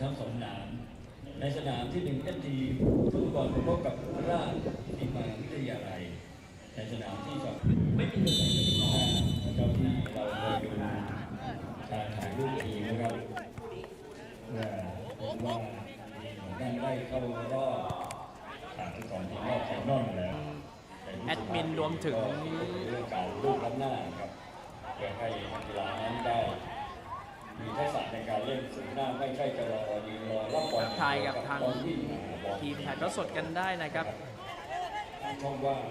ทั้งสองสนาม ในสนามที่หนึ่งเอฟทีทุกก่อนพบกับราชสีมาวิทยาลัย ในสนามที่สองไม่มีอะไรเลยนะครับที่เราเคยดูการถ่ายรูปทีนะครับว่าผมว่าทีของท่านได้เข้ารอบผ่านไปก่อนทีมรอบไฟนอลแล้วแอดมินรวมถึงก็เรื่องการลูกล้ำหน้าครับเพื่อให้นักกีฬานั้นได้ มีทักษะในการเล่นสูงหน้าไม่ใช่จะรอยืนรอรับบอลทายกับทางบอลวิ่งมาบอลทีมถ่ายทอดสดกันได้นะครับช่องว่าง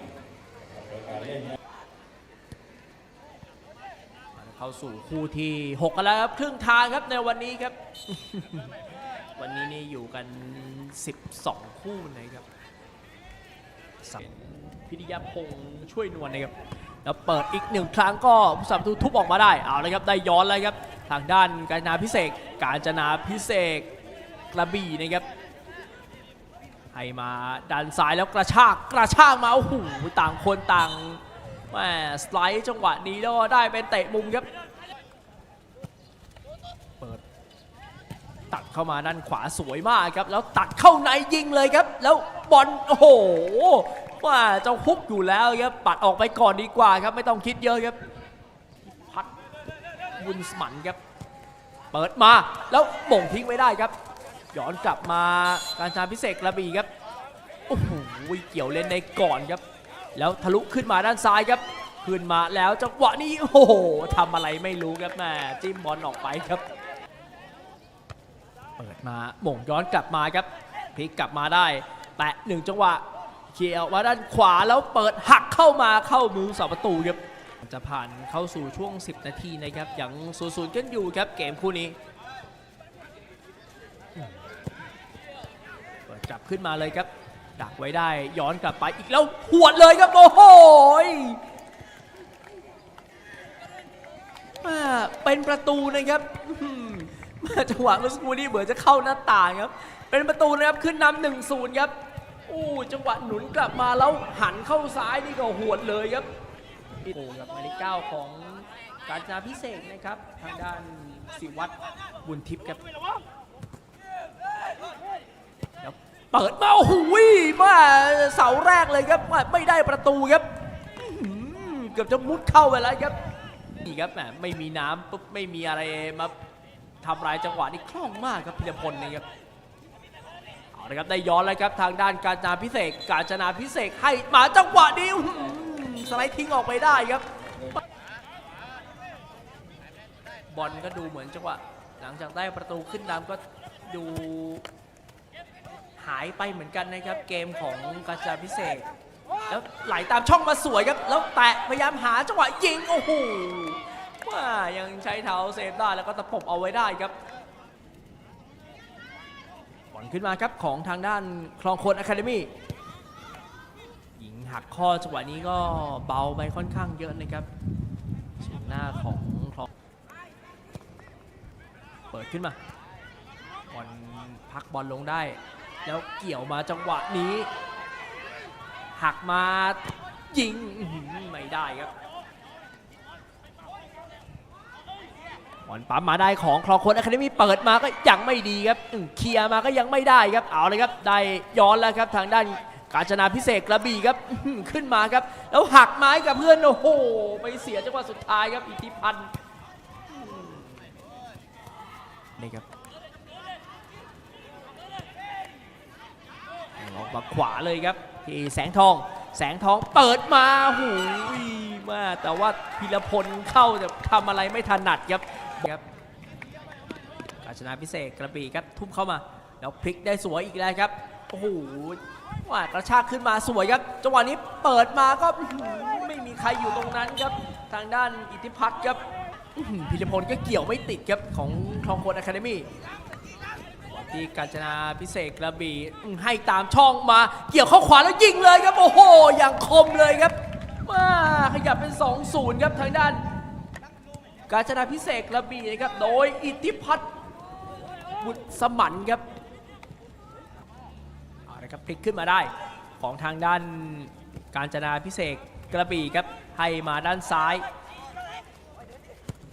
กับการเล่นนะเข้าสู่คู่ที่ 6 กันแล้วครับ ครึ่งทางครับในวันนี้ครับ วันนี้นี่อยู่กัน 12 คู่นะครับสัมพิทยาพงศ์ช่วยนวลนะครับ แล้วเปิดอีกหนึ่งครั้งก็ผู้สาประตูทุบออกมาได้ เอาเลยครับ ได้ย้อนเลยครับ ทางด้านกาญจนาพิเศษการจนาพิเศษกระบี่นะครับให้มาดันซ้ายแล้วกระชากกระชากมาโอ้โหต่างคนต่างแม่สไลด์จังหวะนี้แล้วได้เป็นเตะมุมครับเปิดตัดเข้ามาด้านขวาสวยมากครับ แล้วตัดเข้าในยิงเลยครับ แล้วบอลโอ้โหว่าเจ้าฮุกอยู่แล้วครับปัดออกไปก่อนดีกว่าครับไม่ต้องคิดเยอะครับ บุญสมันครับ เปิดมาแล้วหม่งทิ้งไว้ได้ครับ ย้อนกลับมาการชาพิเศษกระบี่ครับ โอ้โหเกี่ยวเล่นได้ก่อนครับ แล้วทะลุขึ้นมาด้านซ้ายครับ ขึ้นมาแล้วจังหวะนี้โอ้โหทำอะไรไม่รู้ครับแม่จิ้มบอลออกไปครับ เปิดมาหม่งย้อนกลับมาครับพลิกกลับมาได้ แตะหนึ่งจังหวะเขี่ยออกมาด้านขวาแล้วเปิดหักเข้ามาเข้ามือเสาประตูครับ จะผ่านเข้าสู่ช่วง 10 นาทีนะครับยังศูนย์ๆกันอยู่ครับเกมคู่นี้เปิดจับขึ้นมาเลยครับ ดักไว้ได้ย้อนกลับไปอีกแล้วหวดเลยครับโอ้โหยเป็นประตูนะครับมาจังหวะเมื่อสักครู่นี้เหมือนจะเข้าหน้าต่างครับ เป็นประตูนะครับขึ้นนำหนึ่งศูนย์ครับโอ้จังหวะหนุนกลับมาแล้วหันเข้าซ้ายนี่ก็หวดเลยครับ โอ้ครับหมายเลขเก้าของการจนาพิเศษนะครับ ทางด้านสิวัตรบุญทิพย์ครับแล้วเปิดมาโอ้โหมาเสาแรกเลยครับไม่ได้ประตูครับเกือบจะมุดเข้าไปแล้วครับนี่ครับแหมไม่มีน้ำปุ๊บไม่มีอะไรมาทำลายจังหวะนี่คล่องมากครับพิรพลนี่ครับเอาละครับได้ย้อนแล้วครับทางด้านการจนาพิเศษ การจนาพิเศษให้มาจังหวะนี้ สไลด์ทิ้งออกไปได้ครับ บอลก็ดูเหมือนจังหวะหลังจากได้ประตูขึ้นนำก็ดูหายไปเหมือนกันนะครับ เกมของกาจาพิเศษ แล้วไหลตามช่องมาสวยครับ แล้วแตะพยายามหาจังหวะยิง โอ้โหว่ายังใช้เท้าเซฟได้แล้วก็ตะปบเอาไว้ได้ครับบอลขึ้นมาครับของทางด้านคลองคนอะคาเดมี่ หักข้อจังหวะนี้ก็เบาไปค่อนข้างเยอะนะครับสูงหน้าของคลองเปิดขึ้นมาบอลพักบอลลงได้ แล้วเกี่ยวมาจังหวะนี้ หักมายิงไม่ได้ครับบอลปั๊มมาได้ของคลองคนอะคาเดมี่เปิดมาก็ยังไม่ดีครับเคลียร์มาก็ยังไม่ได้ครับเอาเลยครับได้ย้อนแล้วครับทางด้าน กาญจนาพิเศษกระบี่ครับขึ้นมาครับ แล้วหักไม้กับเพื่อนโอ้โหไปเสียจังหวะสุดท้ายครับอิทธิพันธ์นี่ครับออกมาขวาเลยครับที่แสงทอง แสงทองเปิดมาหูยมาแต่ว่าพิรพลเข้าแต่ทำอะไรไม่ถนัดครับครับกาญจนาพิเศษกระบี่ครับทุ่มเข้ามา แล้วพลิกได้สวยอีกแล้วครับโอ้โห ว่ากระชากขึ้นมาสวยครับจังหวะนี้เปิดมาก็ไม่มีใครอยู่ตรงนั้นครับ ทางด้านอิทธิพัฒน์ครับพิรพลก็เกี่ยวไม่ติดครับของคลองโคนอะคาเดมี่ที่กาญจนาพิเศษกระบี่ให้ตามช่องมาเกี่ยวเข้าขวาแล้วยิงเลยครับ โอ้โห อย่างคมเลยครับมาขยับเป็น 2-0 ครับทางด้าน กาญจนาพิเศษกระบี่นะครับโดยอิทธิพัฒน์บุตรสมันครับ เอาละครับพลิกขึ้นมาได้ของทางด้านกาญจนาพิเศษกระบี่ครับให้มาด้านซ้าย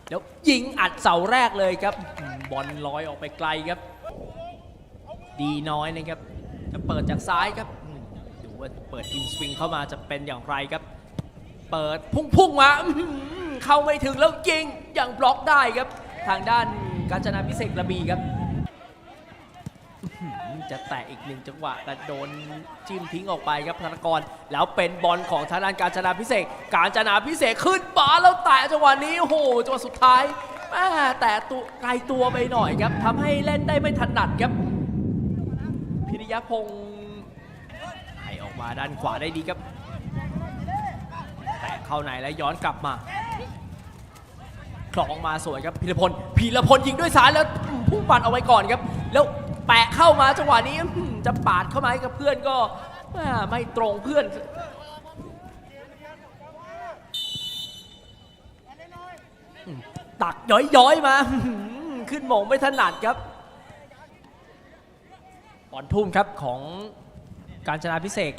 แล้วยิงอัดเสาแรกเลยครับบอลลอยออกไปไกลครับ ดีน้อยนะครับจะเปิดจากซ้ายครับดูว่าเปิดอินสวิงเข้ามาจะเป็นอย่างไรครับ เปิดพุ่งพุ่งๆมาเข้าไม่ถึงแล้วยิงอย่างบล็อกได้ครับ ทางด้านกาญจนาพิเศษกระบี่ครับ จะแตะอีกหนึ่งจังหวะแต่โดนจิ้มทิ้งออกไปครับธนกร แล้วเป็นบอลของทางด้านกาญจนาพิเศษ กาญจนาพิเศษขึ้นบาแล้วแตะจังหวะนี้โอ้โหจังหวะสุดท้ายแต่ตัวไกลตัวไปหน่อยครับทำให้เล่นได้ไม่ถนัดครับ พิริยพงศ์ให้ออกมาด้านขวาได้ดีครับ แตะเข้าในแล้วย้อนกลับมาคลองมาสวยครับพีรพลพีรพลยิงด้วยซ้ายแล้วพุ่งปัดเอาไว้ก่อนครับ แล้ว แปะเข้ามาจังหวะนี้อืมจะปาดเข้ามาให้กับเพื่อนก็แม่ไม่ตรงเพื่อน ตักย้อยๆมาอื้อหือขึ้นโมงไม่ถนัดครับบอลทุ่มครับของการชนะพิเศษ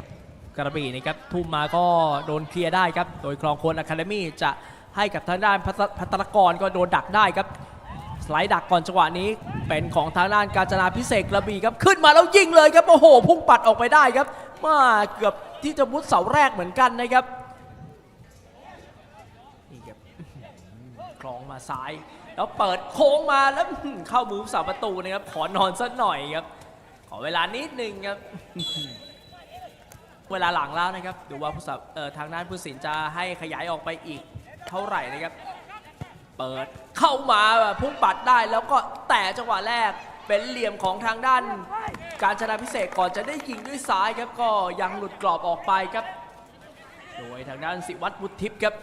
กระบี่นะครับทุ่มมาก็โดนเคลียร์ได้ครับ โดยคลองโคนอะคาเดมี่จะให้กับทางด้านพัทพัตรกรก็โดนดักได้ครับ สไลด์ดักก่อนจังหวะนี้ เป็นของทางด้านการจนาพิเศษกระบี่ครับ ขึ้นมาแล้วยิงเลยครับ โอ้โห พุ่งปัดออกไปได้ครับมาเกือบที่จะมุดเสาแรกเหมือนกันนะครับนี่ครับคลองมาซ้าย แล้วเปิดโค้งมาแล้วเข้ามือสาประตูนะครับ ขอนอนสักหน่อยครับ ขอเวลานิดนึงครับเวลาหลังแล้วนะครับ ดูว่าผู้สาทางด้านผู้สินจะให้ขยายออกไปอีกเท่าไหร่นะครับ เปิดเข้ามาแบบพุ่งปัดได้แล้วก็แต่จังหวะแรกเป็นเหลี่ยมของทางด้าน การชนะพิเศษก่อนจะได้ยิงด้วยซ้ายครับก็ยังหลุดกรอบออกไปครับ โดยทางด้านสิวัตรบุตรทิพย์ครับ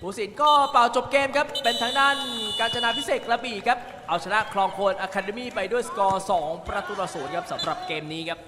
ผู้สินก็เป่าจบเกมครับ เป็นทางด้านการจนาพิเศษกระบี่ครับ เอาชนะคลองโคนอะคาเดมี่ไปด้วยสกอร์ 2 ประตูต่อศูนย์ครับสำหรับเกมนี้ครับ